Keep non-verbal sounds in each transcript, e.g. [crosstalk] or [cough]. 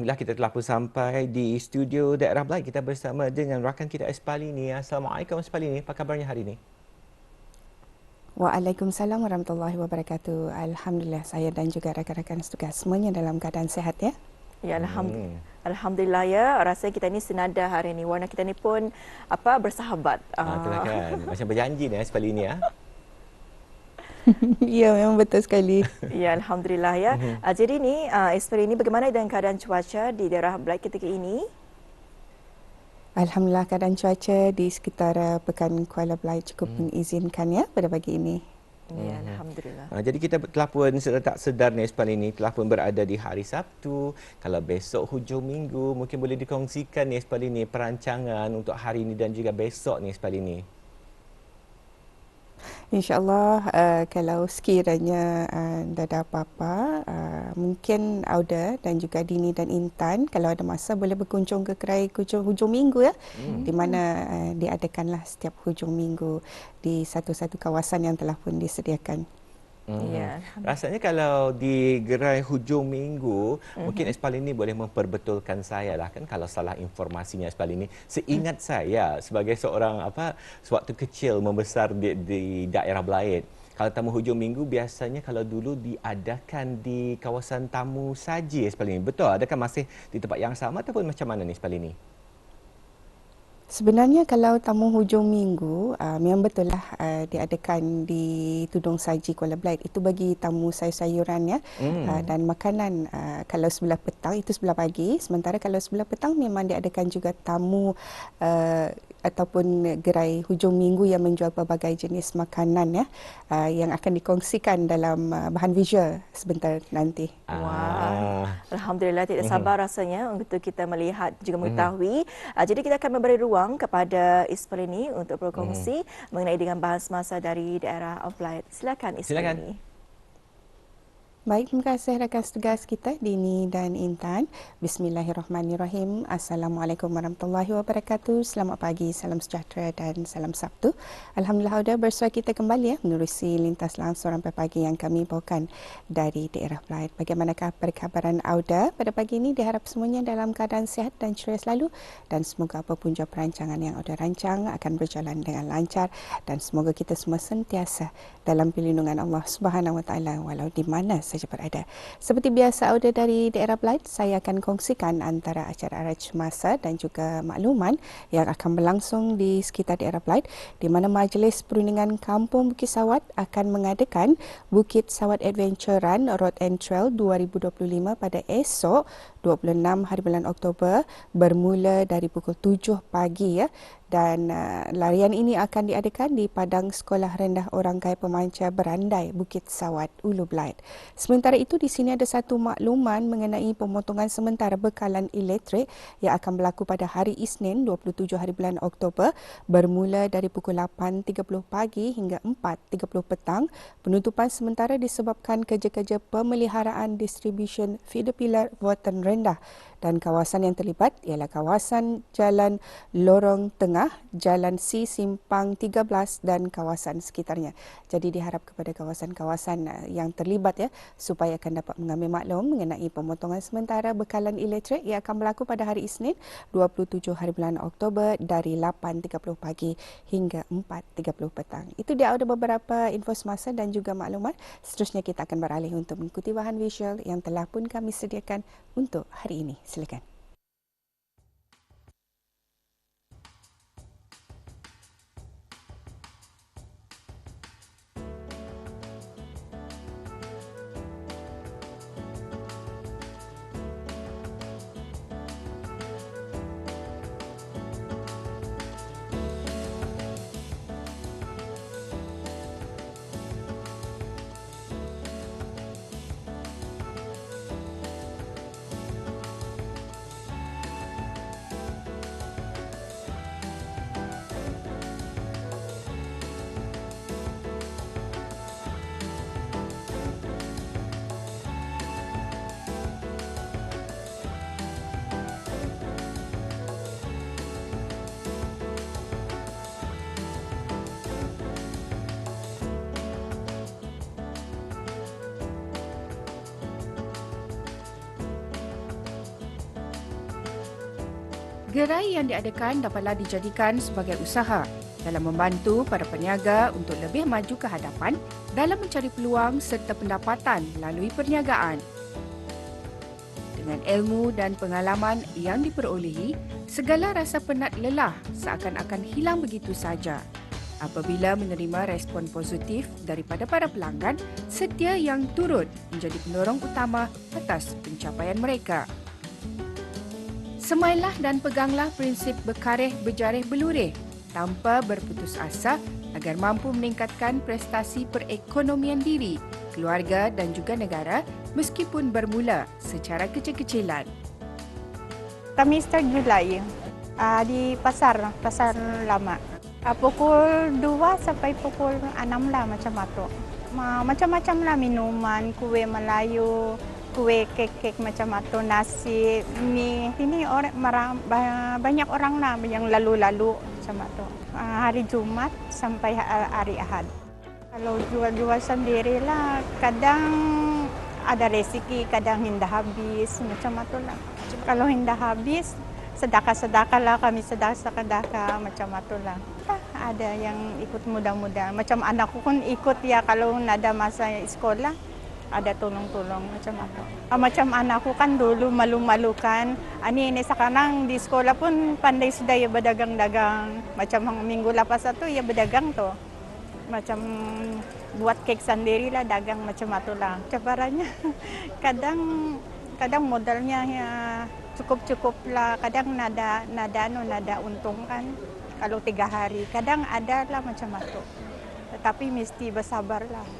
Alhamdulillah kita telah pun sampai di studio daerah Blight. Kita bersama dengan rakan kita Espalini. Assalamualaikum Espalini. Apa kabarnya hari ini? Waalaikumsalam warahmatullahi wabarakatuh. Alhamdulillah saya dan juga rakan-rakan setugas semuanya dalam keadaan sehat ya. Ya alhamdulillah. Hmm. Alhamdulillah ya. Rasa kita ni senada hari ini. Warna kita ni pun apa bersahabat. Ah, kan. Macam berjanji ni Espalini ya. [laughs] [laughs] ya memang betul sekali. Ya alhamdulillah ya. Uh, jadi ni uh, Esperi ini bagaimana dengan keadaan cuaca di daerah Black ketika ini? Alhamdulillah keadaan cuaca di sekitar uh, Pekan Kuala Black cukup hmm. mengizinkan ya pada pagi ini. Ya, mhm. Alhamdulillah. Jadi kita telah pun tak sedar Nespan ini telah pun berada di hari Sabtu. Kalau besok hujung minggu mungkin boleh dikongsikan Nespan ini perancangan untuk hari ini dan juga besok Nespan ini. InsyaAllah uh, kalau sekiranya uh, ada apa-apa, uh, mungkin Auda dan juga Dini dan Intan kalau ada masa boleh berkunjung ke Kerai hujung, hujung minggu ya, hmm. di mana uh, diadakanlah setiap hujung minggu di satu-satu kawasan yang telah pun disediakan. Hmm. Ya. Rasanya kalau di gerai hujung minggu, mm-hmm. mungkin Espal ini boleh memperbetulkan saya lah kan kalau salah informasinya Espal ini. Seingat mm. saya sebagai seorang apa sewaktu kecil membesar di, di daerah Belaid, kalau tamu hujung minggu biasanya kalau dulu diadakan di kawasan tamu saji Espal ini. Betul? Adakah masih di tempat yang sama ataupun macam mana ni Espal ini? Sebenarnya kalau tamu hujung minggu, uh, memang betul lah uh, diadakan di Tudung Saji Kuala Blight. Itu bagi tamu sayur-sayuran ya. Mm. Uh, dan makanan uh, kalau sebelah petang itu sebelah pagi. Sementara kalau sebelah petang memang diadakan juga tamu uh, ataupun gerai hujung minggu yang menjual pelbagai jenis makanan ya uh, yang akan dikongsikan dalam uh, bahan visual sebentar nanti. Wah. Wow. Alhamdulillah tidak mhm. sabar mm-hmm. rasanya untuk kita melihat juga mhm. mengetahui. Mm-hmm. Uh, jadi kita akan memberi ruang kepada Ismail ini untuk berkongsi mm-hmm. mengenai dengan bahan semasa dari daerah Offline. Silakan Ismail. Silakan. Baik, terima kasih rakan setugas kita Dini dan Intan. Bismillahirrahmanirrahim. Assalamualaikum warahmatullahi wabarakatuh. Selamat pagi, salam sejahtera dan salam Sabtu. Alhamdulillah sudah bersua kita kembali ya menerusi lintas langsung sampai pagi yang kami bawakan dari daerah Pelaid. Bagaimanakah perkabaran Auda pada pagi ini? Diharap semuanya dalam keadaan sihat dan ceria selalu dan semoga apapun jua perancangan yang Auda rancang akan berjalan dengan lancar dan semoga kita semua sentiasa dalam perlindungan Allah Subhanahu Wa Taala walau di mana saja berada. Seperti biasa audio dari daerah Blight, saya akan kongsikan antara acara-acara cemasa dan juga makluman yang akan berlangsung di sekitar daerah Blight di mana Majlis Perundingan Kampung Bukit Sawat akan mengadakan Bukit Sawat Adventure Run Road and Trail 2025 pada esok 26 hari bulan Oktober bermula dari pukul 7 pagi ya dan uh, larian ini akan diadakan di Padang Sekolah Rendah Orang Kaya Pemancar Berandai Bukit Sawat Ulu Blight. Sementara itu di sini ada satu makluman mengenai pemotongan sementara bekalan elektrik yang akan berlaku pada hari Isnin 27 hari bulan Oktober bermula dari pukul 8.30 pagi hingga 4.30 petang. Penutupan sementara disebabkan kerja-kerja pemeliharaan distribution feeder pillar Votan rendah dan kawasan yang terlibat ialah kawasan Jalan Lorong Tengah, Jalan C Simpang 13 dan kawasan sekitarnya. Jadi diharap kepada kawasan-kawasan uh, yang terlibat ya supaya akan dapat mengambil maklum mengenai pemotongan sementara bekalan elektrik yang akan berlaku pada hari Isnin 27 hari bulan Oktober dari 8.30 pagi hingga 4.30 petang. Itu dia ada beberapa info semasa dan juga maklumat. Seterusnya kita akan beralih untuk mengikuti bahan visual yang telah pun kami sediakan untuk hari ini. Silakan. Gerai yang diadakan dapatlah dijadikan sebagai usaha dalam membantu para peniaga untuk lebih maju ke hadapan dalam mencari peluang serta pendapatan melalui perniagaan. Dengan ilmu dan pengalaman yang diperolehi, segala rasa penat lelah seakan-akan hilang begitu saja apabila menerima respon positif daripada para pelanggan setia yang turut menjadi pendorong utama atas pencapaian mereka. Semailah dan peganglah prinsip berkarih berjarih belurih tanpa berputus asa agar mampu meningkatkan prestasi perekonomian diri, keluarga dan juga negara meskipun bermula secara kecil-kecilan. Kami start Julai uh, di pasar, pasar lama. Uh, pukul 2 sampai pukul 6 lah macam itu. Macam-macam lah minuman, kue Melayu, kue kek-kek macam itu, nasi, mie. Ini orang banyak orang lah yang lalu-lalu macam itu. Ah, hari Jumat sampai hari Ahad. Kalau jual-jual sendirilah, kadang ada resiki, kadang hinda habis, macam itu lah. Kalau hinda habis, sedekah-sedekah lah kami sedekah-sedekah macam itu lah. Ada yang ikut muda-muda. Macam anakku pun ikut ya kalau ada masa sekolah ada tolong-tolong macam apa. Ah, macam anakku kan dulu malu-malukan. Ani ini sekarang di sekolah pun pandai sudah ya berdagang-dagang. Macam minggu lepas itu ya berdagang tu. Macam buat kek sendiri lah dagang macam itu lah. Cabarannya [laughs] kadang kadang modalnya ya cukup-cukup lah. Kadang nada nada no nada untung kan. Kalau tiga hari kadang ada lah macam itu. Tetapi mesti bersabar lah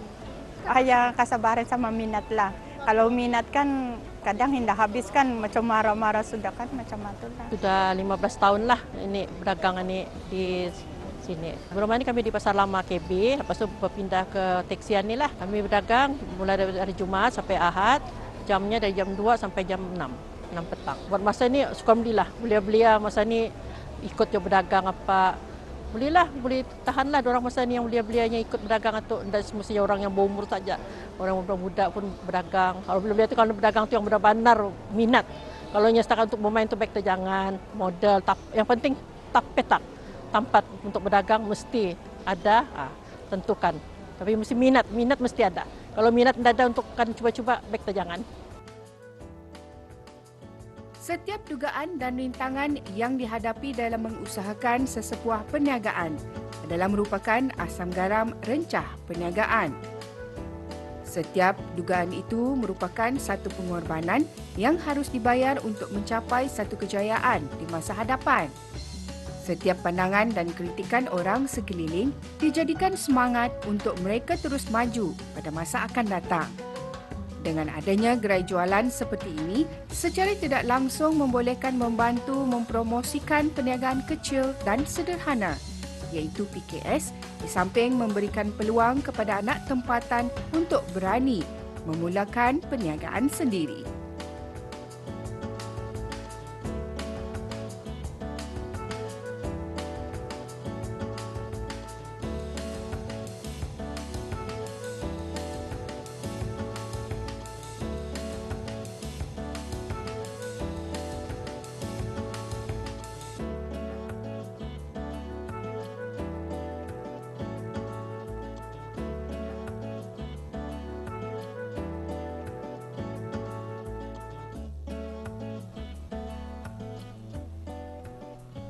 hanya kesabaran sama minat lah. Kalau minat kan kadang hinda habis kan macam marah-marah sudah kan macam itu lah. Sudah 15 tahun lah ini berdagang ini di sini. Sebelum ini kami di Pasar Lama KB, lepas itu berpindah ke Teksian ni lah. Kami berdagang mulai dari hari Jumaat sampai Ahad, jamnya dari jam 2 sampai jam 6, 6 petang. Buat masa ini, suka belilah. Belia-belia masa ini ikut je berdagang apa bolehlah boleh tahanlah orang masa ni yang belia-belianya ikut berdagang atau dan semestinya orang yang berumur saja. Orang muda pun berdagang. Kalau belia-belia tu kalau berdagang tu yang benar-benar minat. Kalau hanya setakat untuk bermain tu baik jangan modal tap, yang penting tak petak. Tempat untuk berdagang mesti ada ha, tentukan. Tapi mesti minat minat mesti ada. Kalau minat tidak ada untuk kan cuba-cuba baik jangan Setiap dugaan dan rintangan yang dihadapi dalam mengusahakan sesebuah perniagaan adalah merupakan asam garam rencah perniagaan. Setiap dugaan itu merupakan satu pengorbanan yang harus dibayar untuk mencapai satu kejayaan di masa hadapan. Setiap pandangan dan kritikan orang sekeliling dijadikan semangat untuk mereka terus maju pada masa akan datang. Dengan adanya gerai jualan seperti ini, secara tidak langsung membolehkan membantu mempromosikan perniagaan kecil dan sederhana iaitu PKS di samping memberikan peluang kepada anak tempatan untuk berani memulakan perniagaan sendiri.